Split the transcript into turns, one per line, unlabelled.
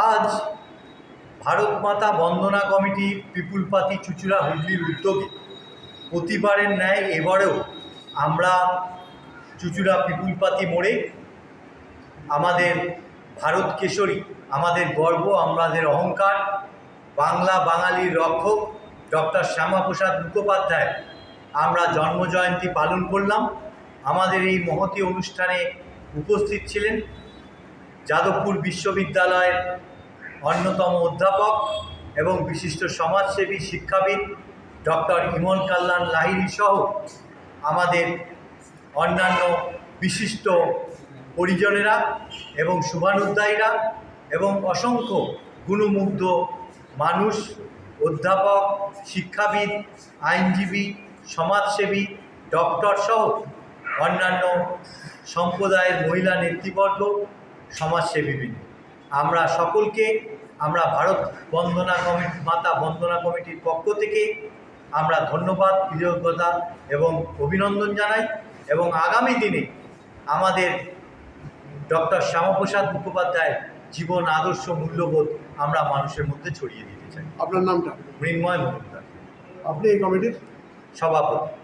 আজ ভারত মাতা বন্দনা কমিটি পিপুল পাতি চুচুড়া হুগলির উদ্যোগে প্রতিবারের ন্যায় এবারেও আমরা চুচুড়া পিপুলপাতি মোড়ে আমাদের ভারত কেশরী, আমাদের গর্ব, আমাদের অহংকার, বাংলা বাঙালির রক্ষক ডক্টর শ্যামাপ্রসাদ মুখোপাধ্যায় আমরা জন্মজয়ন্তী পালন করলাম। আমাদের এই মহতী অনুষ্ঠানে উপস্থিত ছিলেন যাদবপুর বিশ্ববিদ্যালয়ের অন্যতম অধ্যাপক এবং বিশিষ্ট সমাজসেবী শিক্ষাবিদ ডক্টর ইমন কাল্লান লাহিড়ী সহ আমাদের অন্যান্য বিশিষ্ট পরিজনেরা এবং শুভানুদ্দায়ীরা এবং অসংখ্য গুণমুগ্ধ মানুষ, অধ্যাপক, শিক্ষাবিদ, আইনজীবী, সমাজসেবী, ডক্টর সহ অন্যান্য সম্প্রদায়ের মহিলা নেতৃবর্গ সমাজসেবীবৃন্দ আমরা সকলকে আমরা ভারত বন্দনা কমিটি মাতা বন্দনা কমিটির পক্ষ থেকে আমরা ধন্যবাদ কৃতজ্ঞতা এবং অভিনন্দন জানাই এবং আগামী দিনে আমাদের ডক্টর শ্যামাপ্রসাদ মুখোপাধ্যায়ের জীবন আদর্শ মূল্যবোধ আমরা মানুষের মধ্যে ছড়িয়ে দিতে চাই।
আপনার নামটা?
মৃন্ময় মজুমদার।
আপনি এই কমিটির?
সভাপতি।